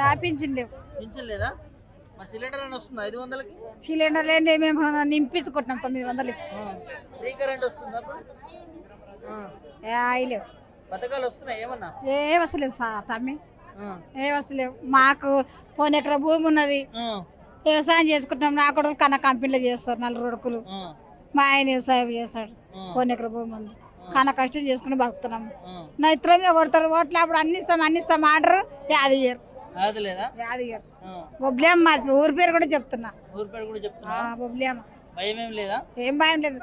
వ్యాపించింది పింఛన్ లేదా మా సిలిండర్ అని వస్తుంది ఐదు వందలకి? సిలిండర్ లేని మేము నింపించుకుంటున్నాం తొమ్మిది వందలు ఇచ్చి ఆ. ఫ్రీ కరెంట్ వస్తుంది అప్పుడు? ఆ. ఏ ఆయిలేవు పథకాలు వస్తున్నాయి ఏమన్నా? ఏ వస్తలేవు సా తమ్మి. ఆ. ఏ వస్తలేవు. మాకు పోనీ ఎకరా భూమి ఉన్నది. ఆ. వ్యవసాయం చేసుకుంటున్నాం. నా కొడుకు కన్న కంపెనీలో చేస్తారు నలుగురు కొడుకులు. ఆ. మా ఆయన వ్యవసాయం చేస్తాడు. ఆ. పోనీ ఎకరా భూమి ఉంది. కన్న కష్టం చేసుకుని బతుకుతున్నాం. ఆ. నా ఇతర మీద కొడతారు. ఓట్లు అప్పుడు అన్ని ఇస్తాం అన్ని ఇస్తాం ఆర్డర్ యాది ఇయ్యరు అది లేదా యాది ఇయ్యరు ఆ. బొబ్లేం మా ఊరి పేరు కూడా చెప్తున్నా. ఊరి పేరు కూడా చెప్తున్నా? బొబ్లేం భయం ఏం లేదా? ఏం భయం లేదు.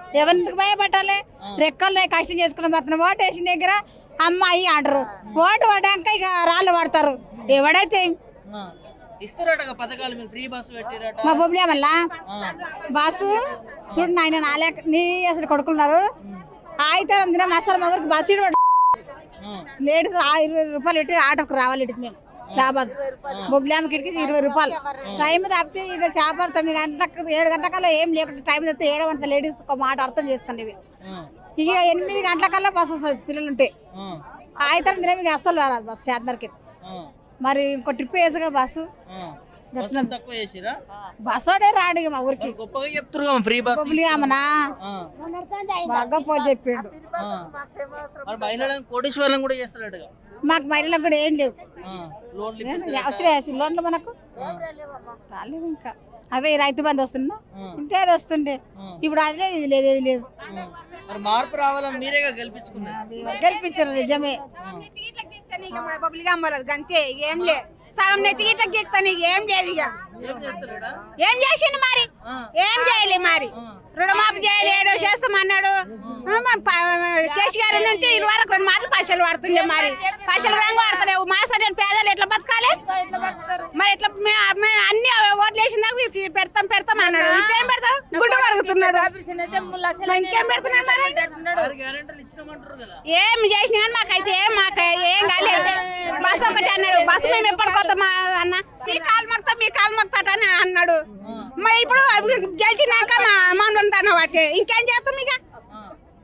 భయపట్టాలి రెక్కలు కష్టం చేసుకుని బతున్న ఓటు వేసిన దగ్గర అమ్మాయి అంటారు ఓటు పడ్డాక ఇక రాళ్ళు పడతారు ఎవడైతే మా బొబ్బులే మళ్ళా. బస్సు? చూడు నాయన నాలే నీ అసలు కొడుకున్నారు ఆయితారం దిన మసాలా మా ఊరికి బస్సు. లేడీస్ ఆ ఇరవై రూపాయలు పెట్టి ఆటోకి రావాలి ఇటుకు మేము. చేపదు బొబ్బులేమ కిటికి ఇరవై రూపాయలు. టైం తప్పితే ఇక్కడ చేపలు తొమ్మిది గంటలకు ఏడు గంటలకల్లా ఏం లేకుండా టైం తప్పితే ఏడు గంటల లేడీస్ ఒక మాట అర్థం చేసుకోండి ఇవి. ఇక ఎనిమిది గంటలకల్లా బస్సు వస్తుంది పిల్లలు ఉంటే. ఆయితారం దిన మీకు అస్సలు రాదు బస్సు చేద్దరికి ఆ. మరి ఇంకో ట్రిప్ వేసుగా బస్సు. ఆ. బస్సు తక్కువ చేసిరా? బస్సు వాడే రాడు మా ఊరికి. ఫ్రీ. బాగా పో చెప్పిండు. కోటీశ్వరం కూడా చేస్తారట మాకు మహిళలకు కూడా ఏం లేవు. వచ్చినాయి లోన్లు మనకు? రాలేవు ఇంకా. అవే రైతు బంధు వస్తుందా? ఇంకా ఏది వస్తుండే. ఇప్పుడు అది లేదు ఇది లేదు ఇది లేదు. మరి మార్పు రావాలని మీరేగా గెలిపించుకున్నారు. గెలిపించారు నిజమే. ఇక ఏం లే. సగం నెత్తి గిట్ల గీక్తాను ఇక ఏం లేదు ఇక. ఏం చేసిండు మరి? ఏం చేయలే మరి? రుణమాఫీ చేయలేడు చేస్తామన్నాడు ఆ, మా ప- కేసీ గారి నుంచి ఇది వరకు రెండు మాటలు పైసలు పడుతుండే మరి. పైసలు రంగు పడతలేవు మా సైడ్ పేదలు ఎట్లా బతకాలి? మరి ఎట్లా మేము అన్ని ఓట్లు వేసిన దాకా పెడతాం పెడతాం అన్నాడు. ఇప్పుడు ఏం పెడతాం గుడ్డు కరుగుతున్నాడు. ఇంకేం పెడుతున్నాడు మరి? ఆరు గ్యారెంటీలు ఇచ్చినామంటారు కదా. ఏం చేసినా కానీ మాకైతే ఏం మాకు ఏం కాలేదు బస్సు ఒకటి అన్నాడు. బస్సు మేము ఎప్పటికొస్తామా అన్న? మీ కాలు మొక్తా మీ కాలు మొక్తాట అని అన్నాడు. మరి ఇప్పుడు గెలిచినాక మా వాటి ఇంకేం చేస్తాం ఇక?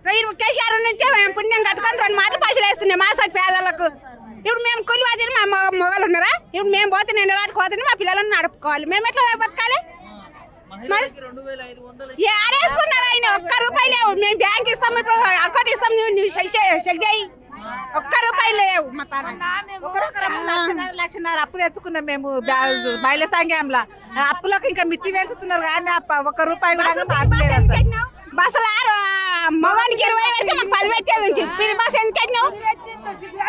రైలు కేసీఆర్ నుంచే మేము పుణ్యం కట్టుకొని రెండు మాటలు పైసలు వేస్తున్నాయి మా సైడ్ పేదలకు. ఇప్పుడు మేము కూలి వాచిన మా మొగ మొగలు ఉన్నారా? ఇప్పుడు మేము పోతే నేను వాటికి పోతే మా పిల్లలను నడుపుకోవాలి. మేము ఎట్లా బతకాలి? మహిళలకి ఆడేస్తున్నాడు ఆయన? ఒక్క రూపాయి లేవు. మేము బ్యాంక్ ఇస్తాం ఇప్పుడు అకౌంట్ ఇస్తాం నువ్వు చెక్ చేయి. ఒక్క రూపాయి లేవు మా తాన లక్షన్నర లక్షన్నర అప్పు తెచ్చుకున్నాం మేము మహిళా సంఘంలో అప్పులకు ఇంకా మిత్తి పెంచుతున్నారు కానీ ఒక్క రూపాయి కూడా. బస్సులు ఆరు మగానికి ఇరవై పెడితే మాకు పది పెట్టేది ఉంది. పిరి బస్సు ఎందుకు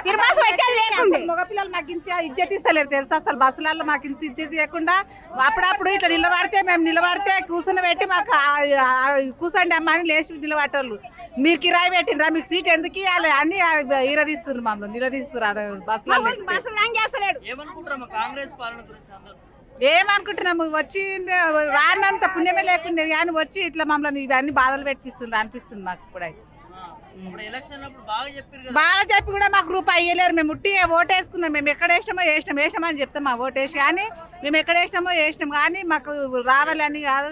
పిరి బస్సు పెట్టేది లేకుండే. మగపిల్లలు మాకు ఇంత ఇజ్జత్ ఇస్తలేరు తెలుసా అసలు? బస్సులలో మాకు ఇంత ఇజ్జత్ ఇవ్వకుండా అప్పుడప్పుడు ఇట్లా నిలబడితే మేము నిలబడితే కూర్చుని పెట్టి మాకు కూర్చోండి అమ్మ అని లేచి నిలబట్టోళ్ళు మీరు కిరాయి పెట్టినరా మీకు సీట్ ఎందుకు ఇవ్వాలి అని ఇరదీస్తున్నారు మమ్మల్ని నిలదీస్తున్నారు. బస్సులు మా కాంగ్రెస్ పాలన గురించి అందరూ? ఏమనుకుంటున్నాము వచ్చి రానంత పుణ్యమే లేకుండా కానీ వచ్చి ఇట్లా మమ్మల్ని ఇవన్నీ బాధలు పెట్టిస్తుండ్రు అనిపిస్తుంది మాకు. ఇప్పుడు బాగా చెప్పి కూడా మాకు రూపాయి ఇవ్వలేరు మేము ఉట్టి ఓటేసుకున్నాం. మేము ఎక్కడ వేసినామో వేసినాం. వేసినామని చెప్తాం మా ఓటేసి కానీ మేము ఎక్కడ వేసినామో వేసినాం కానీ మాకు రావాలని కాదు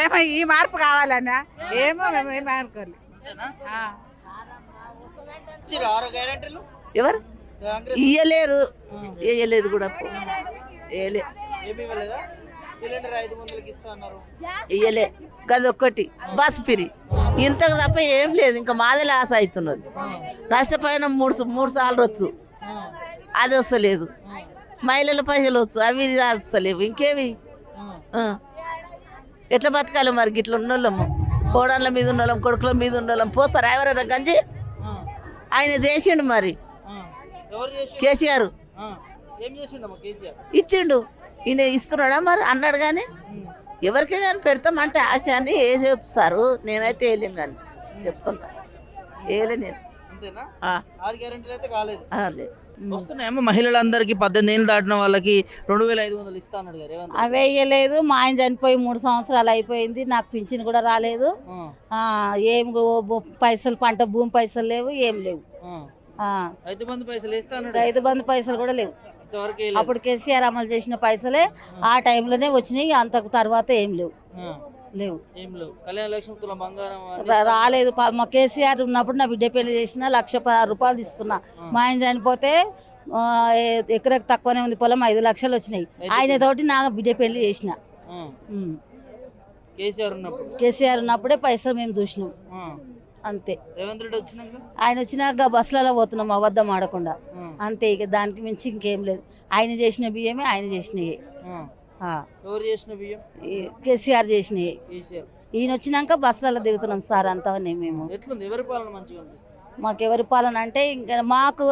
ఏమో ఈ మార్పు కావాలన్నా? ఏమో మేము ఏమీ అనుకోలేదు. అంతేనా? ఆ. ఇచ్చిర్రా ఆరు గ్యారెంటీలు? ఎవరు? కాంగ్రెస్ ఇయ్యలేదు ఇయ్యలేదు కూడా. ఇయ్యలే. ఇయ్యలే. గదొక్కటి బస్ పిరి. ఇంతకు తప్ప ఏం లేదు. ఇంకా మాదే లాస్ అవుతున్నది. నష్టపోయిన మూడు మూడు సార్లు వచ్చు. అది వస్తలేదు. మహిళల పైసలు వచ్చు. అవి వస్తలేవు ఇంకేవి. ఎట్లా బతకాలి మరి? గిట్ల ఉన్నోళ్ళము. కోడళ్ళ మీద ఉన్నోళ్ళం కొడుకుల మీద ఉన్నోళ్ళం. పోస్తారా ఎవరైనా గంజి? ఆయన చేసిండు మరి. కేసీఆర్. ఏం చేసిండమ్మా కేసీఆర్? ఇచ్చిండు. ఈయన ఇస్తున్నాడా మరి? అన్నాడు కానీ ఎవరికి కానీ పెడతామంటే ఆశ అని ఏ చేస్తారు? నేనైతే వేయలేను కానీ చెప్తున్నా వేయలే నేను. వస్తున్నాయమ్మా మహిళలందరికీ పద్దెనిమిది ఏళ్ళు దాటిన వాళ్ళకి రెండు వేల ఐదు వందలు ఇస్తా అన్నాడు. అవి వేయలేదు మా ఆయన చనిపోయి మూడు సంవత్సరాలు అయిపోయింది. నాకు పింఛన్ కూడా రాలేదు. ఏం పైసలు పంట భూమి పైసలు లేవు ఏం లేవు. రైతు బంధు పైసలు ఇస్తా అన్నాడు. రైతు బంధు పైసలు కూడా లేవు. అప్పుడు కేసీఆర్ అమలు చేసిన పైసలే ఆ టైంలోనే వచ్చినాయి అంతకు తర్వాత ఏం లేవు. లేవు. రాలేదు. మా కేసీఆర్ ఉన్నప్పుడు నా బిడ్డ పెళ్ళి చేసిన లక్ష రూపాయలు తీసుకున్నా. మా ఆయన చనిపోతే ఎకరకు తక్కువనే ఉంది పొలం ఐదు లక్షలు వచ్చినాయి. ఆయన తోటి నా బిడ్డ పెళ్ళి చేసిన. కేసీఆర్ ఉన్నప్పుడు. కేసీఆర్ ఉన్నప్పుడే పైసలు మేము చూసినాం. అంతే. రేవంత్ రెడ్డి వచ్చినాక? ఆయన వచ్చినాక బస్సులలో పోతున్నాం అబద్ధం ఆడకుండా. అంతే ఇక దానికి మించి ఇంకేం లేదు. ఆయన చేసిన బియ్యమే ఆయన చేసినవి. ఎవరు చేసిన బియ్యం? కేసీఆర్ చేసినవి ఈయన వచ్చినాక బస్సులలో తిరుగుతున్నాం సార్ అంతా మేము. ఎట్లుంది? ఎవరి పాలన మంచిగా అనిపిస్తుంది? మాకు ఎవరి పాలన అంటే ఇంకా మాకు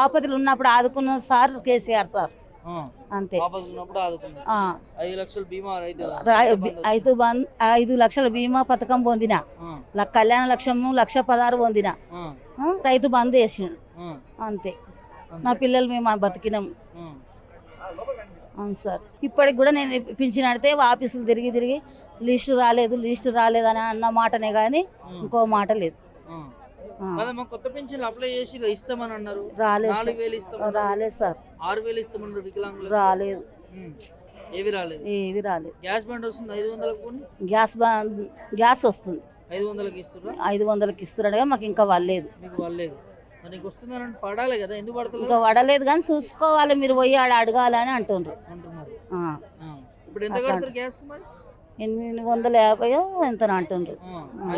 ఆపదలు ఉన్నప్పుడు ఆదుకున్న సార్ కేసీఆర్ సార్. అంతే. ఐదు లక్షలు బీమా ఐదు బంద్ ఐదు లక్షల బీమా పథకం పొందిన. కళ్యాణ లక్ష్యము లక్ష పదహారు పొందిన. రైతు బంద్ ఆ. అంతే. నా పిల్లలు మేము బతికినాం. ఆ. అవును సార్. ఇప్పటికి కూడా నేను పింఛన్ అడితే ఆఫీసులు తిరిగి తిరిగి లిస్టు రాలేదు లిస్టు రాలేదు అని అన్న మాటనే కానీ ఇంకో మాట లేదు. కదమ్మా కొత్త పెన్షన్లు అప్లై చేసి ఇస్తామని అన్నారు. రాలేదు రాలేదు సార్. ఆరు వేలు ఇస్తామన్నారు వికలాంగులు రాలేదు. ఏవి రాలేదు? ఏవి రాలేదు. గ్యాస్ బండ్ వస్తుంది ఐదు వందలకు గ్యాస్ గ్యాస్ వస్తుంది. ఐదు వందలకి ఇస్తుర్రా ఐదు వందలకి ఇస్తున్నాడు మాకు ఇంకా వాళ్ళలేదు మీకు వాళ్ళలేదు మరి నీకు వస్తుందని పడాలి కదా ఎందుకు ఇంకా పడతలేదు వడలేదు కానీ చూసుకోవాలి మీరు పోయి ఆడ అడగాలి అని అంటుండ్రు. అంటున్నారు. ఇప్పుడు ఎంత కడతారు గ్యాస్ మరి? ఎనిమిది వందల యాభై ఎంత అంటుండ్రు.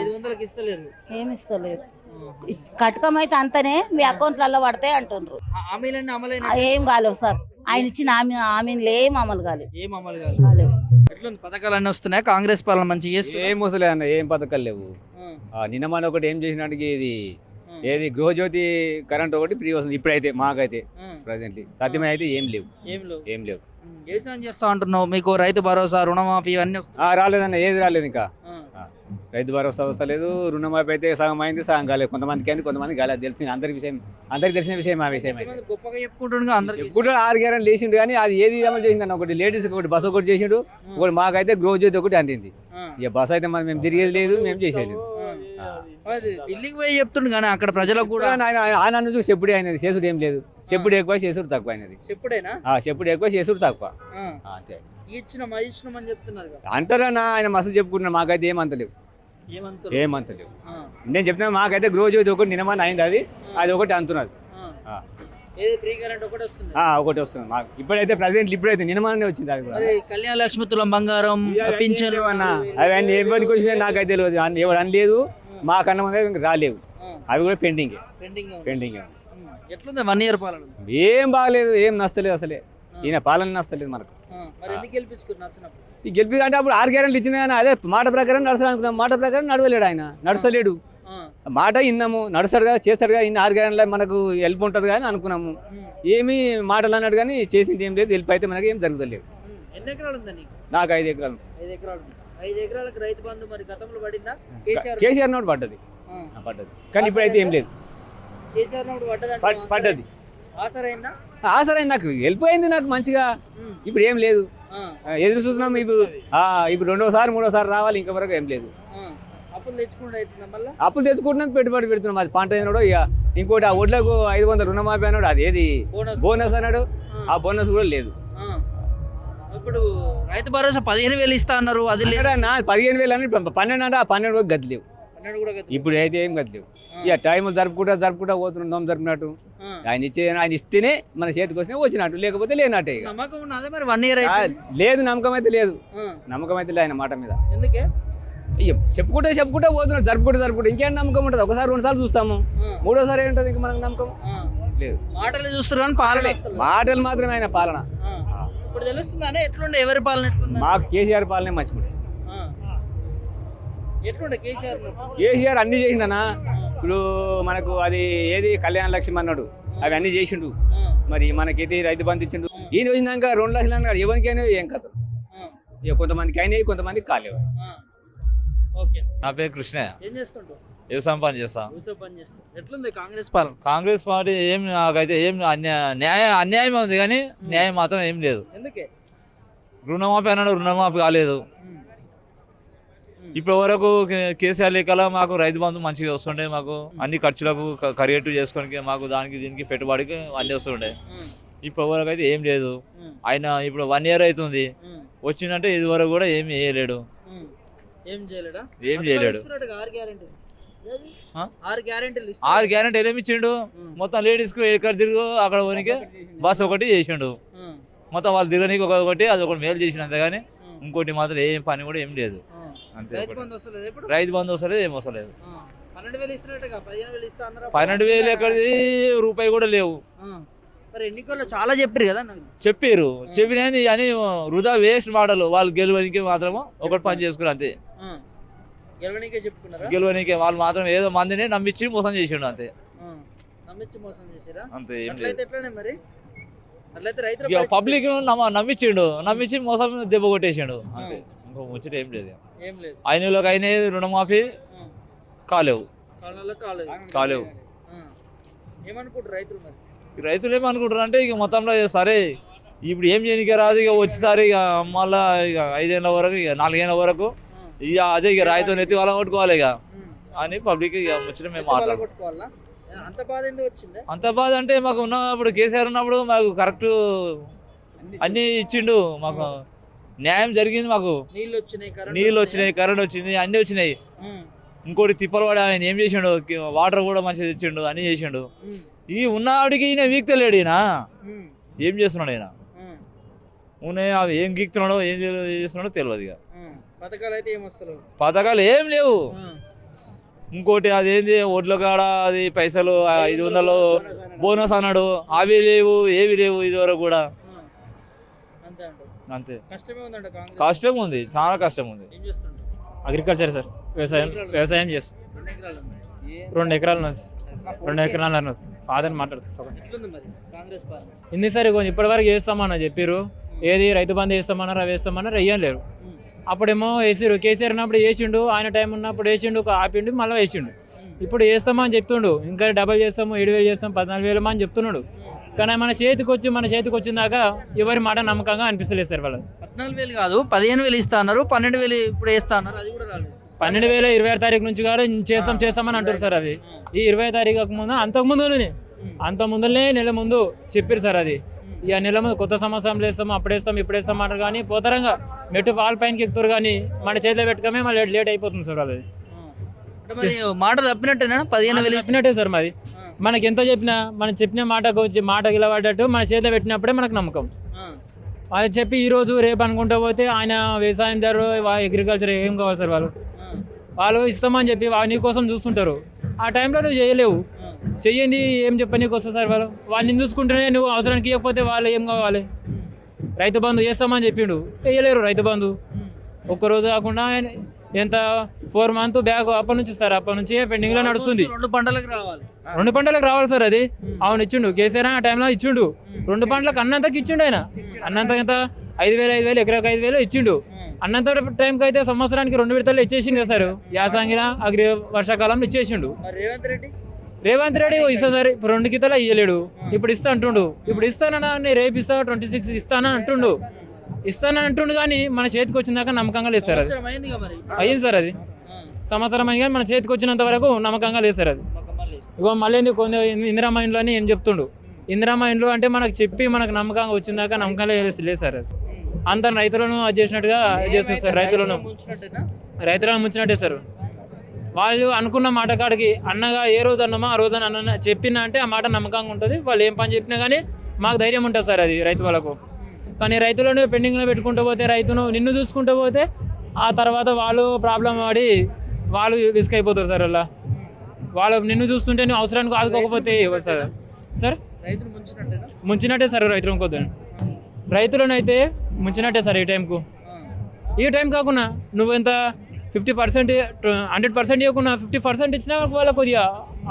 ఐదు వందలకి ఇస్తలేరు. ఏమి ఇస్తలేరు. కటకం అయితే అంతనే మీ అకౌంట్లలో పడతాయి హామీలన్నీ అమలైన ఆ, ఏం కాలేవు సార్. ఆయన ఇచ్చిన హామీ హామీలు ఏం అమలు కాలేవు ఏం అమలు కాదు కాలేవు ఎట్లుంది? పథకాలు అన్నీ వస్తున్నాయి? కాంగ్రెస్ పాలన మంచిగా చేస్తుంది? ఏం ముసలే అన్న ఏం పథకాలు లేవు. ఆ, నిన్న మన ఒకటి ఏం చేసినానికి ఇది ఏది? గృహజ్యోతి కరెంట్ ఒకటి ఫ్రీ వస్తుంది ఇప్పుడైతే మాకైతే ప్రజెంట్లీ. సత్యమే అయితే ఏం లేవు. ఏం లేవు. ఏం లేవు. ఉమ్, వ్యవసాయం చేస్తా అంటున్నావు? మీకు రైతు భరోసా రుణమాఫీ ఇవన్నీ ఆ, రాలేదన్న ఏది రాలేదు ఇంకా. రైతు భరోసా వస్తలేదు రుణమాఫీ అయితే సగం అయింది సగం కాలేదు. కొంతమందికి అయింది కొంతమంది కాలేదు. తెలిసిన అందరి విషయం అందరికి తెలిసిన విషయం ఆ విషయం అయితే. గొప్పగా చెప్పుకుంటుండగా ఆరు గ్యారెంట్ లేచిండు కానీ అది ఏది అమలు చేసిండు ఒకటి లేడీస్ ఒకటి బస్ ఒకటి చేసిండు. ఒకటి మాకైతే గృహజ్యోతి ఒకటి అందింది. ఇక బస్ అయితే మరి మేము తిరిగేది లేదు మేము చేసేది లేదు. అది. ఢిల్లీకి పోయి చెప్తుండు కానీ అక్కడ ప్రజలకు కూడా ఆయన ఆయన అన్న చూసి చెప్పుడు అయినది చేసుడు ఏం లేదు. చెప్పుడు ఎక్కువ చేసుడు తక్కువ అయినది చెప్పుడేనా? ఆ చెప్పుడు ఎక్కువ చేసుడు తక్కువ. ఆ. ఆ, అంతే. ఇచ్చినాం అది ఇచ్చినాం అని చెప్తున్నారు కదా. అంటారన్నా ఆయన మస్తు చెప్పుకుంటున్నా మాకైతే ఏమంతలేవు? ఏమంటారు ఏమంతలేవు ఆ, నేను చెప్తున్నా మాకైతే గృహజ్యోతి ఒకటి నిన్నమని అయింది అది అది ఒకటి అంటున్నది. ఒకటి వస్తుంది. ఆ, ఒకటి వస్తుంది. మాకు ఇప్పుడైతే ప్రజెంట్ ఇప్పుడైతే నిన్నమనే వచ్చింది అది కూడా. మరి కళ్యాణ లక్ష్మి తులం బంగారం పింఛన్. అన్న అవన్నీ ఎవరికి వచ్చినాయి నాకైతే తెలియదు. అన్ని ఎవరు అనలేదు మా కన్నా ముందే రాలేవు. అవి కూడా పెండింగ్. పెండింగ్ పెండింగ్ ఎట్లుంది వన్ ఇయర్ పాలన? ఏం బాగలేదు ఏం నచ్చలేదు అసలే. ఈయన పాలన నచ్చలేదు మనకు. గెలిపి అంటే అప్పుడు ఆరు గ్యారెంట్లు ఇచ్చిన అదే మాట ప్రకారం నడచాలి అనుకున్నాం మాట ప్రకారం నడవలేడు ఆయన. నడచలేడు. మాట విన్నాము నడుస్తాడు కదా చేస్తాడు కదా ఇన్ని ఆరు మనకు హెల్ప్ ఉంటుంది కానీ అనుకున్నాము. ఏమీ మాటలు అన్నాడు కానీ చేసింది ఏం లేదు హెల్ప్ అయితే మనకి ఏం జరుగుతలేదు. ఎన్ని ఎకరాలు నీకు? ఐదు ఎకరాలు. ఐదు ఎకరాలు ఉంది. ఐదు ఎకరాలకు రైతు బంధు మరి గతంలో పడిందా? కేసీఆర్ నోట్ పడ్డది. పడ్డది. కానీ ఇప్పుడైతే ఏం లేదు. కేసీఆర్ పడ్డది ఆసరైందా ఆసరైంది నాకు. హెల్ప్ అయింది నాకు మంచిగా. ఇప్పుడు ఏం లేదు. ఎదురు చూస్తున్నాం ఇప్పుడు ఇప్పుడు రెండోసారి మూడోసారి రావాలి ఇంతవరకు ఏం లేదు. అప్పులు తెచ్చుకుంటూ అవుతుందా మళ్ళా? అప్పులు తెచ్చుకుంటున్నాం పెట్టుబడి పెడుతున్నాం. అది పంట అయినాడు ఇక ఇంకోటి ఆ ఒడ్లకు ఐదు వందల రుణమాఫీ అన్నాడు. అది ఏది? బోనస్ అన్నాడు. ఆ, బోనస్ కూడా లేదు. ఇప్పుడు రైతు భరోసా పదిహేను వేలు ఇస్తా అన్నారు అది లేదు. పదిహేను వేలు అని పన్నెండు అంటే ఆ పన్నెండు కూడా కదా ఇప్పుడు అయితే ఏం గది లేవు. ఆ, ఇక టైం జరుపుకుంటా జరుపుకుంటా పోతున్నాం ఆ. ఆయన ఇచ్చే ఆయన ఇస్తేనే మన చేతికి వస్తే వచ్చినట్టు లేకపోతే లేనట్టే ఇక. లేదు నమ్మకం అయితే లేదు. నమ్మకం అయితే లేదు ఆయన మాట మీద. ఎందుకే? చెప్పుకుంటే చెప్పుకుంటే పోతున్నాం జరుపుకుంటే జరుపుకుంటే. ఇంకేం నమ్మకం ఉంటుంది? ఒకసారి రెండు సార్లు చూస్తాము. మూడోసారి ఏంటది ఇంక మనకు నమ్మకం. లేదు. మాటలు చూస్తారు కానీ పాలన. మాటలు మాత్రమే ఆయన పాలన. ఇప్పుడు తెలుస్తుందానే ఎట్లుండే? ఎవరి పాలన మాకు కేసీఆర్ పాలనే మంచిగుండే. ఎట్లుండే కేసీఆర్ అన్ని చేసిండనా? ఇప్పుడు మనకు అది ఏది కళ్యాణ లక్ష్యం అన్నాడు అవి అన్ని చేసిండు. మరి మనకైతే రైతు బంధు ఇచ్చిండు. ఈయన వచ్చినాక రెండు లక్షలు అన్నాడు. ఎవరికైనా ఏం కథ? ఇక కొంతమందికి అయినాయి కొంతమందికి కాలేవు. ఓకే. నా పేరు కృష్ణయ్య. ఏం చేస్తుంటావు వ్యవసాయం పని చేస్తాం. పని ఎట్లుంది కాంగ్రెస్ పాలన? కాంగ్రెస్ పార్టీ ఏం నాకైతే ఏం అన్యాయ న్యాయం అన్యాయం ఉంది కానీ న్యాయం మాత్రం ఏం లేదు. ఎందుకే? రుణమాఫీ అన్నాడు రుణమాఫీ కాలేదు. ఉమ్. ఉమ్. ఇప్పటి వరకు కే- కేసీఆర్ లెక్కల మాకు రైతు బంధు మంచిగా వస్తుండే మాకు అన్ని ఖర్చులకు క- కరిగేట్టు చేసుకోనికి మాకు దానికి దీనికి పెట్టుబడికి అన్నీ వస్తుండే. ఉమ్. ఇప్పటి వరకు అయితే ఏం లేదు. ఉమ్. ఆయన ఇప్పుడు వన్ ఇయర్ అవుతుంది. ఉమ్. వచ్చిందంటే ఇది వరకు కూడా ఏమి చేయలేడు. ఉమ్. ఏం చేయలేడా? ఏం చేయలేడు. ఆరు గ్యారెంటీ. ఆ? ఆరు గ్యారెంటీలు ఆరు గ్యారెంటీ ఏమి ఇచ్చిండు? మొత్తం లేడీస్కు ఎక్కడ తిరుగు అక్కడ పోనీకి బస్ ఒకటి చేసిండు. మొత్తం వాళ్ళు తిరగనీకి ఒకటి అది ఒకటి మేలు చేసిన అంతేగాని ఇంకోటి మాత్రం ఏం పని కూడా ఏం లేదు. అంతే రైతు. బంధు వస్తలేదు ఏం వస్తలేదు. పన్నెండు వేలు ఎక్కడిది? రూపాయి కూడా లేవు. ఎన్నికల్లో చాలా చెప్పారు కదా చెప్పారు చెప్పిన అని వృధా వేస్ట్ మాటలు. వాళ్ళు గెలవనికి మాత్రము ఒకటి పని చేసుకున్నారు అంతే. గెలవనీకే చెప్పుకున్నారా? గెలవనికి వాళ్ళు మాత్రం ఏదో మందిని నమ్మించి మోసం చేసిండు అంతే. నమ్మించి మోసం చేసిరా? అంతే ఏం లేదు. ఎట్లనే మరి? అట్లయితే రైతుల పబ్లిక్ నమ్మ నమ్మించిండు నమ్మించి మోసం దెబ్బ కొట్టేసిండు. అంతే ఇంకో ముచ్చట ఏం లేదు ఏం లేదు. అయిన రుణమాఫీ. కాలేవు. కాలేవు. ఏమనుకుంటారు రైతులు మరి? రైతులు ఏమనుకుంటారు అంటే ఇక మొత్తంలో సరే ఇప్పుడు ఏం చేయనికే రాదు ఇక వచ్చేసారి ఇక మళ్ళా ఇక ఐదేళ్ళ వరకు ఇక నాలుగేళ్ళ వరకు. ఇక అదే ఇక రాయితో నెత్తి వాళ్ళ కొట్టుకోవాలి ఇక. అని పబ్లిక్ ఇక ముచ్చట మేము ఎట్లా మాట్లాడు కొట్టుకోవాలా? అంత బాధ అంటే మాకు ఉన్నప్పుడు కేసీఆర్ ఉన్నప్పుడు మాకు కరెక్ట్ అన్నీ ఇచ్చిండు. మాకు న్యాయం జరిగింది మాకు. నీళ్ళు వచ్చినాయి కరెంట్ వచ్చింది అన్నీ వచ్చినాయి. ఇంకోటి తిప్పలు పడి ఆయన ఏం చేసిండు? వాటర్ కూడా మంచిగా తెచ్చిండు అన్నీ చేసిండు. ఈ ఉన్నవాడికి ఈయన వీక్తలేడు ఈయన. ఏం చేస్తున్నాడు ఈయన? అవి ఏం గీక్తున్నాడో ఏం చేస్తున్నాడో తెలియదు ఇక. పథకాలు అయితే ఏమొస్తలేవు పథకాలు ఏం లేవు. ఇంకోటి అదేంది ఒడ్ల కాడ అది పైసలు ఐదు వందలు బోనస్ అన్నాడు. అవి లేవు ఏవి లేవు ఇదివరకు కూడా. అంతే అంటారు అంతే. కష్టమే ఉందంట కాంగ్రెస్. కష్టం ఉంది చాలా కష్టం ఉంది. అగ్రికల్చర్ సార్ వ్యవసాయం వ్యవసాయం చేస్తాం రెండు ఎకరాలు రెండు ఎకరాలు ఉన్నది. రెండు ఎకరాలు అన్నది ఫాదర్ మాట్లాడుతుంది సార్ ఇప్పటివరకు చేస్తామన్న చెప్పారు ఏది రైతు బంధు వేస్తామన్నారా వేస్తామన్నారా వేయలేరు ఉమ్. అప్పుడేమో వేసిరు కేసీఆర్ ఉన్నప్పుడు వేసిండు ఆయన టైం ఉన్నప్పుడు వేసిండు ఒక ఆపిండు మళ్ళీ వేసిండు. ఇప్పుడు వేస్తామని చెప్తుండు. ఇంకా డబల్ చేస్తాము ఏడు వేలు చేస్తాం పద్నాలుగు వేలు అని చెప్తున్నాడు. కానీ మన చేతికి వచ్చి మన చేతికి వచ్చిన దాకా ఎవరి మాట నమ్మకంగా అనిపిస్తలేదు సార్ వాళ్ళు పద్నాలుగు వేలు కాదు పదిహేను వేలు ఇస్తా అన్నారు పన్నెండు వేలు ఇప్పుడు వేస్తా అన్నారు అది కూడా రాలేదు. పన్నెండు వేల ఇరవై ఆరు తారీఖు నుంచి కూడా చేస్తాం చేస్తామని అంటారు సార్ అవి ఈ ఇరవై తారీఖు ముందు అంతకు ముందునే అంత ముందులే నెల ముందు చెప్పారు సార్ అది. ఇక నెల ముందు కొత్త సంవత్సరం వేస్తాము అప్పుడేస్తాం ఇప్పుడేస్తాం అంటారు కానీ పోతారంగా. మెట్టు పాల పైనకి ఎక్కుతారు కానీ మన చేతిలో పెట్టుకమే మళ్ళీ లేట్ అయిపోతుంది సార్ అది మరి మాట తప్పినట్టేనా? పదిహేను వేలు చెప్పినట్టే సార్ మాది. మనకి ఎంత చెప్పినా మనం చెప్పిన మాటకు వచ్చి మాట గిలబడ్డట్టు మన చేతిలో పెట్టినప్పుడే మనకు నమ్మకం. అది చెప్పి ఈ రోజు రేపు అనుకుంటా పోతే ఆయన వ్యవసాయందారు అగ్రికల్చర్ ఏం కావాలి సార్ వాళ్ళు. వాళ్ళు ఇస్తామని చెప్పి నీ కోసం చూస్తుంటారు. ఆ టైంలో నువ్వు చేయలేవు. చెయ్యండి ఏం చెప్ప నీకు వస్తుంది సార్ వాళ్ళు? వాళ్ళని చూసుకుంటేనే నువ్వు అవసరానికి ఇవ్వకపోతే వాళ్ళు ఏం కావాలి? రైతు బంధు చేస్తామని చెప్పిండు. వేయలేరు రైతు బంధు. ఒక్కరోజు కాకుండా ఎంత ఫోర్ మంత్ బ్యాగ్ అప్పటి నుంచి సార్ అప్పటి నుంచి పెండింగ్లో నడుస్తుంది. రెండు పంటలకు రావాలి. రెండు పంటలకు రావాలి సార్ అది. అవును ఇచ్చిండు. కేసీఆర్ ఆ టైంలో ఇచ్చిండు. రెండు పంటలకు అన్నంతకి ఇచ్చిండు ఆయన. అన్నంత ఐదు వేలు ఐదు వేలు ఎకరాకి ఐదు వేలు ఇచ్చిండు. అన్నంత టైంకి అయితే సంవత్సరానికి రెండు విడతలు ఇచ్చేసింది కదా సార్. యాసంగిన అగ్రి వర్షాకాలంలో ఇచ్చేసిండు. రేవంత్ రెడ్డి? రేవంత్ రెడ్డి ఇస్తా సార్ ఇప్పుడు రెండు గితలా ఇయ్యలేడు. ఇప్పుడు ఇస్తా అంటుండు. ఇప్పుడు ఇస్తానన్నా నేను రేపు ఇస్తా ట్వంటీ సిక్స్ ఇస్తానా అంటుండు. ఇస్తానని అంటుండు కానీ మన చేతికి వచ్చిందాక నమ్మకంగా లేదు సార్ అది. అయ్యింది సార్ అది. సంవత్సరం అయింది కానీ మన చేతికి వచ్చినంత వరకు నమ్మకంగా లేదు సార్ అది. ఇగో మళ్ళీ కొంత ఇందిరా మైండ్లో అని ఏం చెప్తుండు? ఇందిరా మైండ్లో అంటే మనకు చెప్పి మనకు నమ్మకంగా వచ్చిందాక నమ్మకంగా లేదు లేదు సార్ అది. అంత రైతులను అది చేసినట్టుగా చేస్తుంది సార్ రైతులను రైతులను ముంచినట్టే సార్. వాళ్ళు అనుకున్న మాట కాడికి అన్నగా ఏ రోజు అన్నామో ఆ రోజు అన్న చెప్పినా అంటే ఆ మాట నమ్మకంగా ఉంటుంది. వాళ్ళు ఏం పని చెప్పినా కానీ మాకు ధైర్యం ఉంటుంది సార్ అది రైతు వాళ్ళకు. కానీ రైతులను పెండింగ్లో పెట్టుకుంటూ పోతే రైతును నిన్ను చూసుకుంటూ పోతే ఆ తర్వాత వాళ్ళు ప్రాబ్లం పడి వాళ్ళు విసుకైపోతారు సార్ అలా. వాళ్ళు నిన్ను చూస్తుంటే నువ్వు అవసరానికి ఆదుకోకపోతే సార్? సార్? రైతులు ముంచినట్టే సార్ రైతులను కొద్దిగా. రైతులను అయితే ముంచినట్టే సార్ ఈ టైంకు. ఈ టైం కాకుండా నువ్వు ఎంత ఫిఫ్టీ పర్సెంట్ హండ్రెడ్ పర్సెంట్ ఇవ్వకుండా ఫిఫ్టీ పర్సెంట్ ఇచ్చినా వాళ్ళకి కొద్దిగా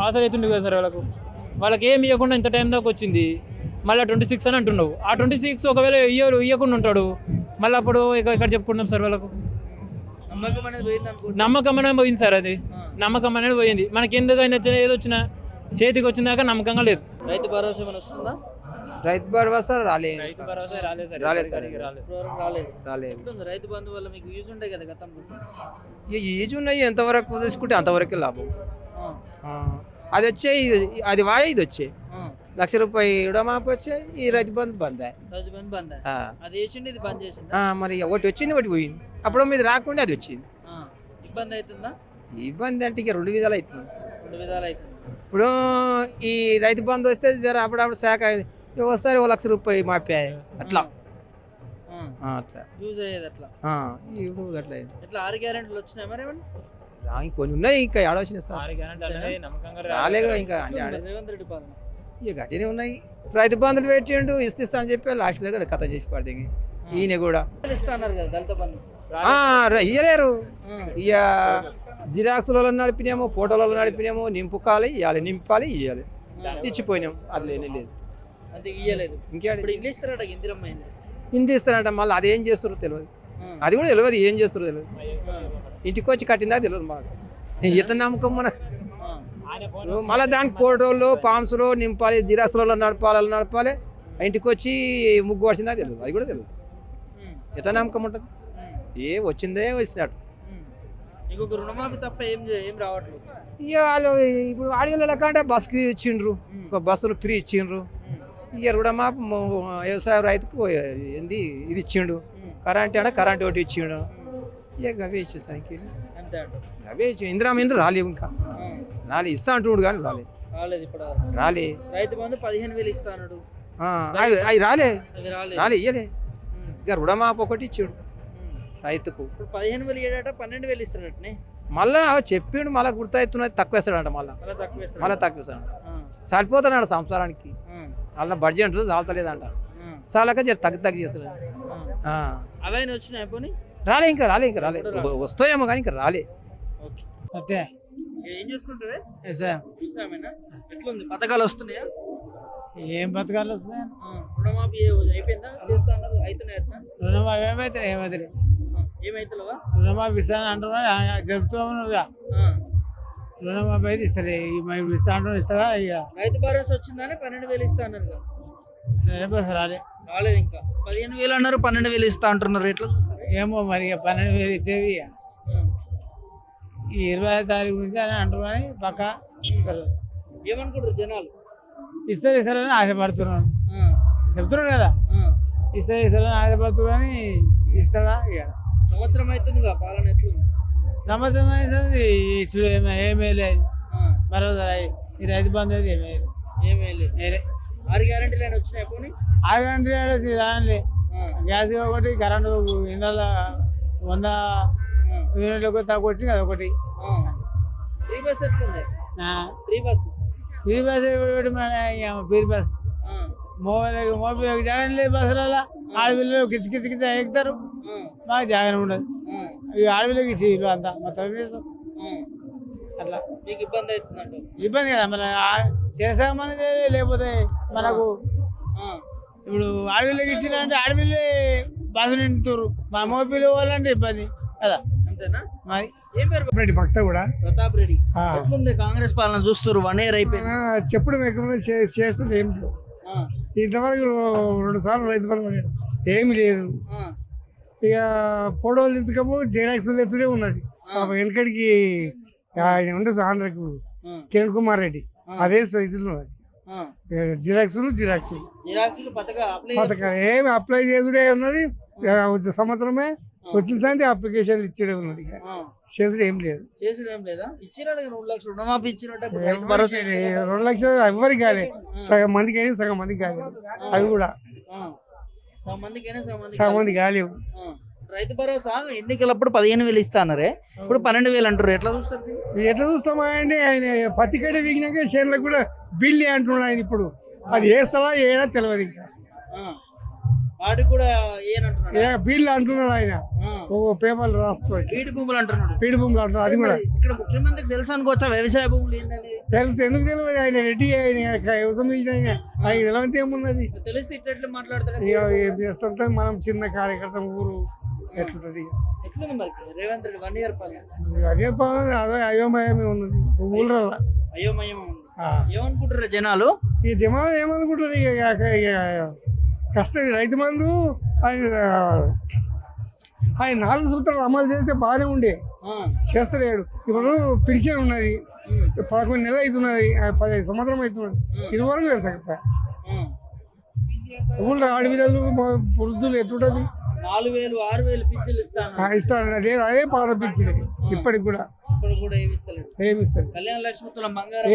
ఆశ అవుతుంది కదా సార్ వాళ్ళకు. వాళ్ళకి ఏమి ఇవ్వకుండా ఇంత టైం దాకా వచ్చింది. మళ్ళీ ట్వంటీ సిక్స్ అని అంటున్నావు. ఆ ట్వంటీ సిక్స్ ఒకవేళ ఇయ్యరు ఇవ్వకుండా ఉంటాడు. మళ్ళీ అప్పుడు ఇక ఇక్కడ చెప్పుకుంటాం సార్ వాళ్ళకు? నమ్మకం అనేది పోయింది సార్ అది. నమ్మకం అనేది పోయింది. మనకి ఎందుకైనా వచ్చినా ఏది వచ్చినా చేతికి వచ్చిందాక నమ్మకంగా లేదు. రైతు భరోసా వస్తుందా? రైతు భరోసా రాలే రైతు భరోసా రాలేదు సార్. రాలేదు సార్. రాలేదు. రైతు బంధు వల్ల మీకు యూజ్ ఉంటాయి కదా గతంలో ఇక ఏజ్ ఉన్నాయి. ఎంతవరకు తీసుకుంటే అంతవరకే లాభం. ఆ. ఆ, అది వచ్చే అది వాయ ఇది వచ్చే. లక్ష రూపాయి రుణమాపి వచ్చే ఈ రైతు బంధు బంద్ రైతు బంధు బంద్ ఆ. అది వేసిండి ఇది బంద్ చేసింది ఆ, మరి ఒకటి వచ్చింది ఒకటి పోయింది. అప్పుడు మీద రాకుండా అది వచ్చింది. ఇబ్బంది అవుతుందా? ఇబ్బంది అంటే ఇక రెండు విధాలు అవుతుంది. రెండు విధాలు అవుతుంది. ఇప్పుడు ఈ రైతు బంధు వస్తే జర అప్పుడప్పుడు శాఖ ఒకసారి ఓ లక్ష రూపాయి మాపాయి అట్లా. ఆ, అట్లా. యూజ్ అయ్యేది అట్లా. ఆ, ఇప్పుడు అట్లా. ఇట్లా ఆరు గ్యారెంటీలు వచ్చినాయి మరి ఇంకొన్ని ఉన్నాయి ఇంకా రాలేగా ఇంకా ఆడ రేవంత్ రెడ్డి పాలన. ఇక గజనే ఉన్నాయి. రైతు బంధులు పెట్టిండు ఇస్తా అని చెప్పి లాస్ట్ దగ్గర కథ చేసి పడితే ఈయన కూడా. ఇయ్యలేరు. ఇక జిరాక్స్లలో నడిపినామో ఫోటోలలో నడిపినామో నింపుకాలి ఇవ్వాలి నింపాలి ఇవ్వాలి ఇచ్చిపోయినాం. అది లేని లేదు. అంతే ఇయ్యలేదు. ఇంకేడ ఇంగ్లీష్ ఇస్తారట ఇందిరమ్మ అయింది. ఇంటి ఇస్తారంట మళ్ళీ అది ఏం చేస్తారో తెలియదు. అది కూడా తెలియదు ఏం చేస్తారో తెలియదు. ఇంటికి వచ్చి కట్టిందా తెలియదు మాకు. ఎట్లా నమ్మకం మన? మళ్ళీ దానికి ఫోటోలు పామ్స్లో నింపాలి జిరాక్స్లలో నడపాలి నడపాలి. ఇంటికి వచ్చి ముగ్గు వచ్చిందా తెలియదు అది కూడా తెలియదు. ఎట్లా నమ్మకం ఉంటుంది? ఏ వచ్చిందే వచ్చినట్టు. ఇంకొక రుణమాఫీ తప్ప ఏం ఏం రావట్లేదు. ఇక వాళ్ళు ఇప్పుడు ఆడియోలో లెక్కంటే బస్కి ఇచ్చిండ్రు ఒక బస్సులు ఫ్రీ ఇచ్చిండ్రు. ఇక రుణమా వ్యవసాయ రైతుకు ఏంది ఇది ఇచ్చిండు. కరెంట్ అంటే కరెంట్ ఒకటి ఇచ్చిండు. ఇక అంతే అంట గవే ఇచ్చి ఇందిరా మీద రాలేవు ఇంకా. రాలే ఇస్తా అంటున్నాడు కానీ రాలే. రాలేదు ఇప్పుడు. రాలే. రైతు బంధు పదిహేను వేలు ఇస్తా అన్నాడు. ఆ, అవి అవి రాలే. రాలే. ఇయ్యలే. ఇక రుణమాపు ఒకటి ఇచ్చాడు. రైతుకు. ఇప్పుడు పదిహేను వేలు ఇయ్యాడట పన్నెండు వేలు ఇస్తాడటనే మళ్ళా చెప్పిండు మళ్ళీ గుర్తవుతున్నది తక్కువ వేస్తాడంట మళ్ళీ. మళ్ళీ తక్కువ ఇస్తాడు వేస్తాడు ఆ, సరిపోతున్నాడు సంసారానికి. వాళ్ళ బడ్జెట్ చాలతలేదంట చాలక తగ్గు తగ్గు. ఆ. అవన్నీ వచ్చినాయి పోనీ? రాలే ఇంకా రాలే ఇంకా రాలే. వస్తాయేమో కానీ ఇంకా రాలే. ఓకే. సత్య. ఏం ఎట్లుంది? పథకాలు వస్తున్నాయా? ఏం బతకాలు వస్తాయి ఆ, రుణమాఫీ అయిపోయిందా? చేస్తా అన్నారు అయితున్నాయి అట్లా రుణమాఫీ ఏమైతే ఏమైతే ఏమైతలేవా? రుణమాఫీ ఇస్తాను అంటున్నా చెప్తూ ఉన్నారుగా రుణమాఫీ అయితే ఇస్తారు మేము ఇస్తా అంటున్నా ఇస్తారా ఇక రైతు భరోసా వచ్చిందని పన్నెండు వేలు ఇస్తా అన్నారు. రేపు రాలే. రాలేదు ఇంకా. పదిహేను వేలు అన్నారు పన్నెండు వేలు ఇస్తా అంటున్నారు ఎట్లా ఏమో మరి ఇక పన్నెండు వేలు ఇచ్చేది. ఈ ఇరవై ఐదు తారీఖు నుంచి అని అంటున్నారని పక్క. ఏమనుకుంటారు జనాలు? ఇస్తారు ఇస్తారని ఆశపడుతున్నాను. చెప్తున్నాడు కదా. ఇస్తారు ఇస్తారని ఆశపడుతున్నారని ఇస్తాడా ఇక సంవత్సరం అవుతుందిగా పాలన ఎట్లుంది? అయితే ఇచ్చుడు ఏమీ ఏమీ లేదు. మరోసారి ఈ రైతు బంధు ఏమీ లేదు. ఏమీ లేదు. వేరే ఆరు గ్యారెంటీలు అయినా వచ్చినాయి పోనీ? ఆరు గంటలు రానులే. ఆ, గ్యాస్ ఒకటి కరెంటు ఇండ్ల వంద యూనిట్లకు తక్కువ వచ్చింది అది ఒకటి. ఫ్రీ బస్ ఎట్లుంది? Free bus. Free bus free bus. Mobile mobile జాగన్ లేదు బస్సులలో ఆడపిల్లలు కిచి కిచి కిచి ఎక్కుతారు మాకు జాగన్ ఉండదు. ఈ ఆడపిల్లకి ఇచ్చి ఇల్లు అంతా. మొత్తం ఏం చేస్తాం. అట్లా. మీకు ఇబ్బంది అవుతుందంట ఇబ్బంది కదా మన ఆ- చేసామని లేకపోతే మనకు ఇప్పుడు ఆడపిల్లకి ఇచ్చినంటే ఆడపిల్లే బస్సు నిండుతారు. మన మోపిల్లి పోవాలంటే ఇబ్బంది కదా. అంతేనా? మరి ఏం పేరు? రెడ్డి భక్త కూడా. ప్రతాప్ రెడ్డి ఆ. ఎట్లుంది కాంగ్రెస్ పాలన? చూస్తారు వన్ ఇయర్ అయిపోయింది. చెప్పడం ఎక్కువ చే- చేస్తుంది ఏం ఇంతవరకు రెండు సార్లు రైతు బంధు ఏమి లేదు. ఇక ఫోటోలు ఎత్తుకము జెరాక్స్ ఎత్తుడే ఉన్నది. వెనకడికి ఆయన ఉండే ఆంధ్రకు కిరణ్ కుమార్ రెడ్డి. అదే సైజులో ఉన్నది. జిరాక్సులు జిరాక్స్ జిరాక్స్లు అప్లై పథకాలు ఏమి అప్లై చేసుడే ఉన్నది. సంవత్సరమే వచ్చిన సంది అప్లికేషన్ ఇచ్చేడే ఉన్నది చేసుడు ఏం లేదు. రెండు లక్షలు. ఎవరికి రెండు లక్షలు ఎవరికి కాలే. సగం మందికి అయినా సగం మందికి కాలేదు అవి కూడా. ఆ, సగం మందికైనా సగం మందికి సగం మంది కాలేవు రైతు భరోసా ఎన్నికలప్పుడు పదిహేను వేలు ఇస్తా అన్నారే ఇప్పుడు పన్నెండు వేలు అంటారు ఎట్లా చూస్తారు ఎట్లా చూస్తామా అంటే ఆయన పత్తి కట్ట వీగినాక చేనులకు కూడా బిల్లి అంటున్నాడు ఆయన ఇప్పుడు. అది వేస్తావా ఏడా తెలియదు ఇంకా. వాటికి కూడా ఏ బిల్లు అంటున్నాడు ఆయన. పేపర్లు భూములు అంటున్నాడు. పీడి భూములు అంటున్నాడు. అది కూడా. ఇక్కడ ముఖ్యమంత్రికి తెలుసు అనుకోవచ్చా? వ్యవసాయ భూములు ఏంటని తెలుసు. ఎందుకు తెలియదు ఆయన? రెడ్డి ఆయన వ్యవసాయం చేసిన ఆయన. ఆయన తెలియదు ఏమున్నది? తెలిసి ఇట్లా మాట్లాడతాడు? ఏం చేస్తాం మనం చిన్న కార్యకర్త ఊరు ఎట్లుంటది. ఎట్లుంది రేవంత్ రెడ్డి వన్ ఇయర్ పాలన. అదే పాలన అదే అయోమయమే ఉన్నది. అయోమయం ఏమనుకుంటారు జనాలు? ఈ జమాలు ఏమనుకుంటారు ఇక కష్టం రైతు మందు ఆయన ఆయన నాలుగు సూత్రాలు అమలు చేస్తే బాగానే ఉండే. చేస్తలేడు. ఇప్పుడు పిలిచేది ఉన్నది. పదకొండు నెలలు అవుతున్నది. పదిహేను సంవత్సరం అవుతున్నది. ఇది వరకు తెలుసా ఆ, ఊళ్ళో ఆడపిల్లలు మా వృద్ధులు ఎట్లుంటుంది? నాలుగు వేలు ఆరు వేలు పింఛన్లు ఇస్తాను. అదే అదే ప్రారంభించింది ఇప్పటికి కూడా. ఏమి ఇస్తారు కళ్యాణ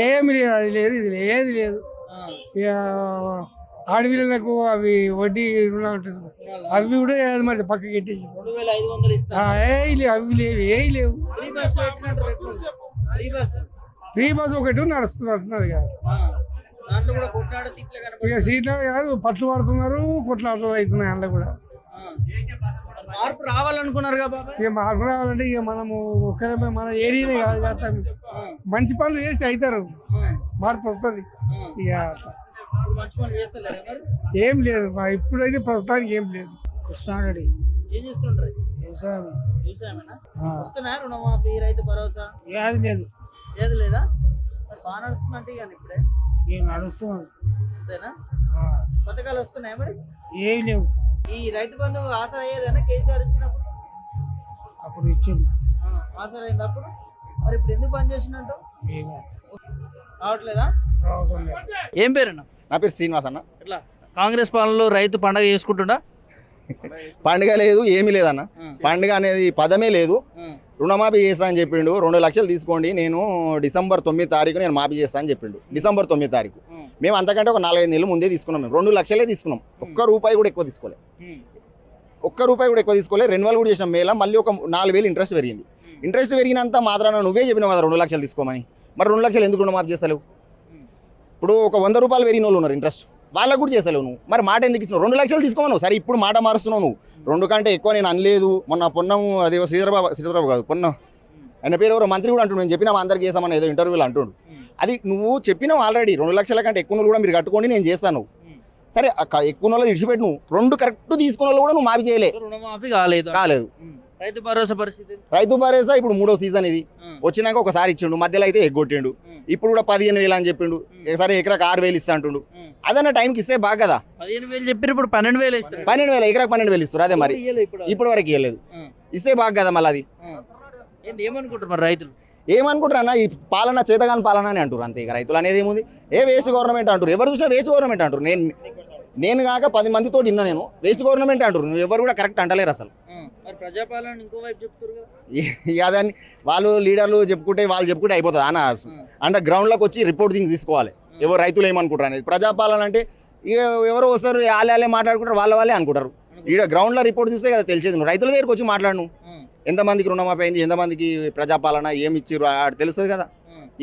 ఏమి లేదు అది లేదు ఇది లేదు, ఏది లేదు ఆడపిల్లలకు అవి వడ్డీ. అవి కూడా ఏది మరి పక్కకి ఎట్టేసి లేవు అవి లేవు ఏ లేవు. ఫ్రీ బస్ ఒకటి నడుస్తుంది అంటున్నది కదా ఇక సీట్లు కాదు పట్లు పడుతున్నారు కొట్లాటలు అవుతున్నాయి అందులో కూడా. మార్పు రావాలనుకున్నారు ఇక మార్పు రావాలంటే ఇక మనము ఒక్కరే మన ఏరియానే కాదు మంచి పనులు చేస్తే అవుతారు. మార్పు వస్తుంది. ఇక ఏం లేదు మా ఇప్పుడైతే ప్రస్తుతానికి ఏం లేదు. కృష్ణారెడ్డి. ఏం చేస్తుంటారు వ్యవసాయం. వ్యవసాయమేనా? వస్తున్నాయా రుణమాఫీ రైతు భరోసా? ఏది లేదు. ఏది లేదా? మరి బాగా నడుస్తుందంటే ఇక ఇప్పుడే. ఏం నడుస్తున్నాం అంతేనా? పథకాలు వస్తున్నాయా మరి? ఏం లేవు. ఈ రైతు బంధు ఆసరా అయ్యేదన్నా కేసీఆర్ ఇచ్చినప్పుడు? అప్పుడు ఇచ్చిండు. ఆ, ఆసరా అయింది అప్పుడు? మరి ఇప్పుడు ఎందుకు బంద్ చేసినట్టు ఏమో. రావట్లేదా? ఏం పేరున్నా? నా పేరు శ్రీనివాస్ అన్న. ఎట్లా? కాంగ్రెస్ పాలనలో రైతు పండగ చేసుకుంటుండా? పండుగ లేదు ఏమీ లేదన్న. పండుగ అనేది పదమే లేదు. రుణమాఫీ చేస్తా అని చెప్పిండు. రెండు లక్షలు తీసుకోండి. నేను డిసెంబర్ తొమ్మిది తారీఖు నేను మాఫీ చేస్తా అని చెప్పిండు. డిసెంబర్ తొమ్మిది తారీఖు. మేము అంతకంటే ఒక నాలుగైదు నెలలు ముందే తీసుకున్నాం మేము. రెండు లక్షలే తీసుకున్నాం. ఒక్క రూపాయి కూడా ఎక్కువ తీసుకోలే. ఉమ్, ఒక్క రూపాయి కూడా ఎక్కువ తీసుకోలే. రెన్యువల్ కూడా చేసినాం మేళ. మళ్ళీ ఒక నాలుగు వేలు ఇంట్రెస్ట్ పెరిగింది. ఇంట్రెస్ట్ పెరిగినంత మాత్రాన నువ్వే చెప్పినావు కదా రెండు లక్షలు తీసుకోమని. మరి రెండు లక్షలు ఎందుకు రుణమాఫీ చేస్తలేవు? ఇప్పుడు ఒక వంద రూపాయలు పెరిగిన వాళ్ళు ఉన్నారు ఇంట్రెస్ట్ వాళ్ళకు కూడా చేస్తలేవు నువ్వు. మరి మాట ఎందుకు ఇచ్చినావు? రెండు లక్షలు తీసుకోమన్నావు సరే ఇప్పుడు మాట మారుస్తున్నావు నువ్వు. రెండు కంటే ఎక్కువ నేను అనలేదు. మొన్న పొన్నం అదే శ్రీధరబాబు శ్రీధరబాబు కాదు పొన్నం. ఆయన పేరు ఎవరో? మంత్రి కూడా అంటుండు. నేను చెప్పినా అందరికి చేసామని ఏదో ఇంటర్వ్యూలో అంటుండు. అది నువ్వు చెప్పినావు ఆల్రెడీ రెండు లక్షల కంటే ఎక్కువ కూడా మీరు కట్టుకోండి నేను చేస్తాను సరే ఎక్కువ వాళ్ళు ఇడిచిపెట్టు నువ్వు. రెండు కరెక్ట్ తీసుకున్న వాళ్ళు కూడా నువ్వు మాఫీ చేయలే. రుణమాఫీ కాలేదు. రైతు భరోసా పరిస్థితి రైతు భరోసా ఇప్పుడు మూడో సీజన్ ఇది. వచ్చినాక ఒకసారి ఇచ్చిండు మధ్యలో అయితే ఎగ్గొట్టిండు. ఇప్పుడు కూడా పదిహేను వేలు అని చెప్పిండు. సరే ఎకరాకు ఆరు వేలు ఇస్తా అంటుండు. అదన్న టైంకి ఇస్తే బాగా కదా. పదిహేను వేలు చెప్పారు ఇప్పుడు పన్నెండు వేలు ఇస్తారు. పన్నెండు వేలు ఎకరాకు పన్నెండు వేలు ఇస్తారు అదే మరి. ఇప్పుడు. ఇప్పటి వరకు ఇవ్వలేదు ఇస్తే బాగా కదా మళ్ళీ అది. ఉమ్. ఏంటి ఏమనుకుంటారు రైతులు? ఏమనుకుంటారన్న ఈ పాలన చేతగాని పాలన అని అంటారు అంతే ఇక రైతులు అనేది ఏముంది? ఏ వేస్ట్ గవర్నమెంట్ అంటారు ఎవరు చూసినా వేస్ట్ గవర్నమెంట్ అంటారు నేను నేను కాక పది మందితో విన్నా నేను వేస్ట్ గవర్నమెంట్ అంటారు నువ్వు ఎవరు కూడా కరెక్ట్ అంటలేరు అసలు. ప్రజాపాలన చెప్తారు దాన్ని వాళ్ళు లీడర్లు చెప్పుకుంటే వాళ్ళు చెప్పుకుంటే అయిపోతుంది. అన్న అంటే గ్రౌండ్లోకి వచ్చి రిపోర్ట్ థింగ్స్ తీసుకోవాలి. ఎవరు రైతులు ఏమనుకుంటారు అనేది. ప్రజాపాలన అంటే ఇక ఎవరో వస్తారు వాళ్ళే వాళ్ళే మాట్లాడుకుంటారు వాళ్ళ వాళ్ళే అనుకుంటారు. ఈడ గ్రౌండ్లో రిపోర్ట్ చూస్తే కదా తెలిసేది. నువ్వు రైతుల దగ్గరికి వచ్చి మాట్లాడు ఉమ్, ఎంతమందికి రుణమాఫీ అయింది ఎంతమందికి ప్రజాపాలన ఏమి ఇచ్చిర్రు ఆడ తెలుస్తుంది కదా.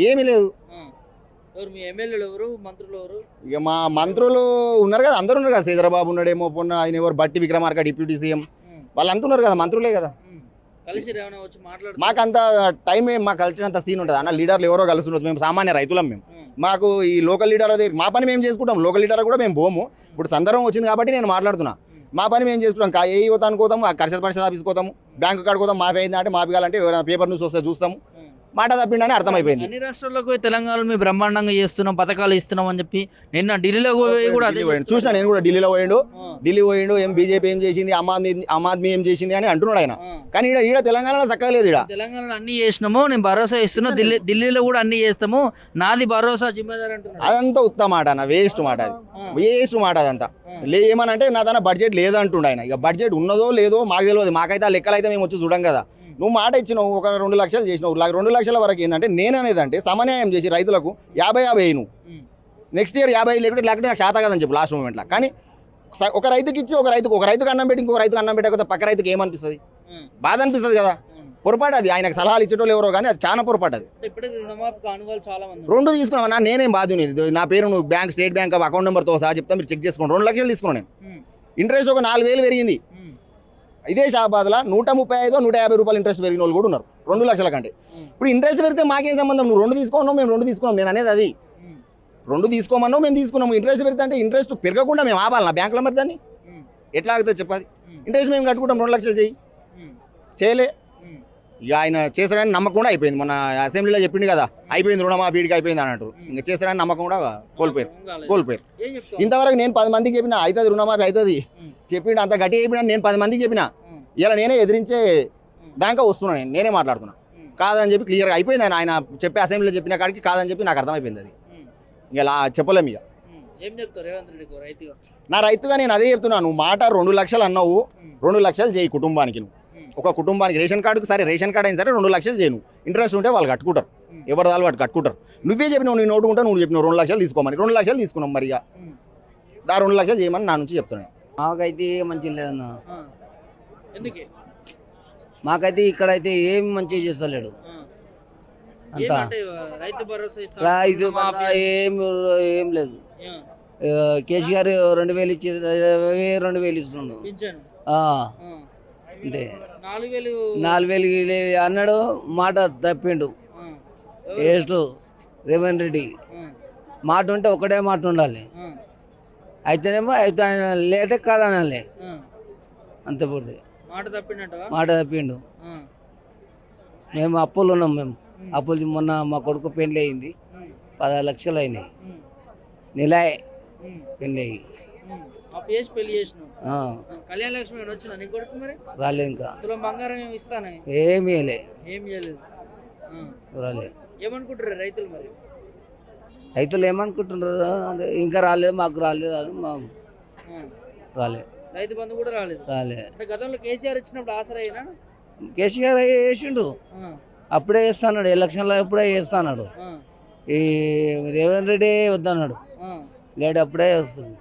ఏమీ లేదు. ఇక మా మంత్రులు ఉన్నారు కదా అందరూ ఉన్నారు కదా. శ్రీధరబాబు ఉన్నాడేమో పొన్న ఆయన ఎవరు బట్టి విక్రమార్క డిప్యూటీ సీఎం. ఉమ్, వాళ్ళంతా ఉన్నారు కదా మంత్రులే కదా. మాకంత టైం ఏం మాకు కలిసినంత సీన్ ఉంటుంది అన్న లీడర్లు ఎవరో కలిసి ఉండొచ్చు మేము సామాన్య రైతులం మేము. మాకు ఈ లోకల్ లీడర్ దగ్గర మా పని మేము చేసుకుంటాం. లోకల్ లీడర్ కూడా మేము పోము. ఇప్పుడు సందర్భం వచ్చింది కాబట్టి నేను మాట్లాడుతున్నా. మా పని మేము చేసుకుంటాం. కా ఏ యువత ఆ కర్షద పరిషత్ ఆఫీస్కి పోతాము. బ్యాంకు కాడికి పోతాం. మాఫీ అయింది అంటే మాఫీ కావాలంటే పేపర్ న్యూస్ వస్తే చూస్తాము. మాట తప్పిండని అర్థమైపోయింది. అన్ని రాష్ట్రాలకు పోయి తెలంగాణలో మేము బ్రహ్మాండంగా చేస్తున్నాం పథకాలు ఇస్తున్నాం అని చెప్పి నిన్న ఢిల్లీలో పోయి కూడా అదే పోయిండు. చూసిన నేను కూడా ఢిల్లీలో పోయిండు. ఢిల్లీ పోయిండు ఏం బీజేపీ ఏం చేసింది ఆమ్ ఆద్మీ ఆమ్ ఆద్మీ ఏం చేసింది అని అంటున్నాడు ఆయన. కానీ ఈడ ఈడ తెలంగాణలో చక్కగా లేదు ఈడ. తెలంగాణలో అన్ని చేసినాము నేను భరోసా ఇస్తున్నా. ఢిల్లీ ఢిల్లీలో కూడా అన్ని చేస్తాము. నాది భరోసా జిమ్మేదారు అంటున్నాడు. అదంతా ఉత్త మాట అన్న వేస్ట్ మాట అది. వేస్ట్ మాట అదంతా. లే ఏమనంటే నా తన బడ్జెట్ లేదంటుండు ఆయన. ఇక బడ్జెట్ ఉన్నదో లేదో మాకు తెలియదు. మాకైతే ఆ లెక్కలు అయితే మేము వచ్చి చూడం కదా. నువ్వు మాట ఇచ్చినావు ఒక రెండు లక్షలు చేసినావు. రెండు లక్షల వరకు ఏంటంటే నేను అనేది అంటే సమన్యాయం చేసి రైతులకు యాభై యాభై ఉమ్. నెక్స్ట్ ఇయర్ యాభై లేకుంటే లేకుంటే నాకు శాత కదని చెప్పు లాస్ట్ మూమెంట్లో కానీ ఒక రైతుకి ఇచ్చి ఒక రైతుకు ఒక రైతుకు అన్నం పెట్టి ఇంకో రైతుకు అన్నం పెట్టకపోతే పక్క రైతుకి ఏమనిపిస్తుంది? బాధ అనిపిస్తుంది కదా. పొరపాటు అది. ఆయనకు సలహాలు ఇచ్చేటోళ్ళు ఎవరో కానీ అది చాలా పొరపాటు అది. రెండు తీసుకున్నావు? నా నేనేం బాధ్యుని? నా పేరు నువ్వు బ్యాంక్ స్టేట్ బ్యాంక్ అకౌంట్ నెంబర్తో సహా చెప్తా మీరు చెక్ చేసుకోండి రెండు లక్షలు తీసుకున్నాను నేను. ఇంట్రెస్ట్ ఒక నాలుగు వేలు పెరిగింది. ఇదే షాబాద్లో నూట ముప్పై ఐదు నూట యాభై రూపాయలు ఇంట్రెస్ట్ పెరిగిన వాళ్ళు కూడా ఉన్నారు. రెండు లక్షల కంటే. ఇప్పుడు ఇంట్రెస్ట్ పెరిగితే మాకేం సంబంధం? నువ్వు రెండు తీసుకున్నావు మేము రెండు తీసుకున్నాం. నేను అనేది అది. రెండు తీసుకోమన్నావు మేము తీసుకున్నాము. ఇంట్రెస్ట్ పెరిగితే అంటే ఇంట్రెస్ట్ పెరగకుండా మేము ఆపాలన్నా బ్యాంకులో మరి దాన్ని? ఎట్లా ఆగుతుంది చెప్పాలి ఇంట్రెస్ట్ మేము. కట్టుకుంటాం రెండు లక్షలు ఉమ్, చేయలే. ఇక ఆయన చేశాడని నమ్మకం కూడా అయిపోయింది. మన అసెంబ్లీలో చెప్పింది కదా అయిపోయింది రుణమాఫీ వీడికి అయిపోయింది అని అంటారు ఇంకా చేశాడని నమ్మకం కూడా కోల్పోయారు. కోల్పోయారు? ఇంతవరకు నేను పది మందికి చెప్పిన అవుతుంది రుణమాఫీ అవుతుంది. చెప్పిండు అంత గట్టి చెప్పినా నేను పది మందికి చెప్పిన. ఇలా నేనే ఎదిరించే దాకా వస్తున్నా నేను. నేనే మాట్లాడుతున్నా. కాదని చెప్పి క్లియర్గా అయిపోయింది ఆయన. ఆయన చెప్పే అసెంబ్లీలో చెప్పిన కాడికి కాదని చెప్పి నాకు అర్థమైపోయింది అది. ఉమ్, ఇంకా లా చెప్పలేము ఇక. నా రైతుగా నేను అదే చెప్తున్నాను నువ్వు మాట రెండు లక్షలు అన్నావు రెండు లక్షలు చేయి కుటుంబానికి నువ్వు. ఒక కుటుంబానికి రేషన్ కార్డుకు సరే రేషన్ కార్డు అయినా సరే రెండు లక్షలు చేయను. ఇంట్రెస్ట్ ఉంటే వాళ్ళు కట్టుకుంటారు. ఎవరి దాని వాటి కట్టుకుంటారు. నువ్వే చెప్పినావు నేను నోటుకుంటా నువ్వు చెప్పినావు రెండు లక్షలు తీసుకోమని రెండు లక్షలు తీసుకున్నాం మరి ఇక. ఆ రెండు లక్షలు చేయమని నా నుంచి చెప్తున్నాను మాకైతే ఏం మంచి లేదన్న. ఎందుకే? మాకైతే ఇక్కడైతే ఏం మంచిగా చేస్తలేడు. అంతా. రైతు ఏం ఏం లేదు. కేసీఆర్ రెండు వేలు ఇచ్చి రెండు వేలు ఇస్తుండు. పింఛను? ఆ, ఆ. అంతే. నాలుగు వేలు అన్నాడు మాట తప్పిండు. ఆ, వేస్ట్ రేవంత్ రెడ్డి. మాట ఉంటే ఒకటే మాట ఉండాలి. అయితేనేమో అయితే లేటే కాదనాలి. అంతే తప్పినట్టుగా మాట తప్పిండు. మేము అప్పులు ఉన్నాం మేము. అప్పులు మొన్న మా కొడుకు పెళ్ళి అయింది. పదహారు లక్షలు అయినాయి. నెల పెళ్ళి అయ్యి. అప్పు చేసి పెళ్ళి చేసినావు. ఆ, ఆ, కళ్యాణ లక్ష్మి ఏమైనా వచ్చిందా? నీకు కొడుకు మరి? రాలేదు ఇంకా. తులం బంగారం ఏమి ఇస్తానే? ఏమీ లే ఏం చేయలేదు ఆ. రాలేదు ఏమనుకుంటారు రైతులు మరి? రైతులు ఏమనుకుంటున్నారు? అంటే ఇంకా రాలేదు మాకు రాలేదు అని మా. రాలేదు రైతు బంధు కూడా రాలేదు. రాలేదు అంటే గతంలో కేసీఆర్ ఇచ్చినప్పుడు ఆసరా అయినా కేసీఆర్ వేసిండు. అప్పుడే వేస్తాడు ఎలక్షన్లో అప్పుడే వేస్తాడు ఈ రేవంత్ రెడ్డి వద్దన్నాడు. లేడు అప్పుడే వస్తుంది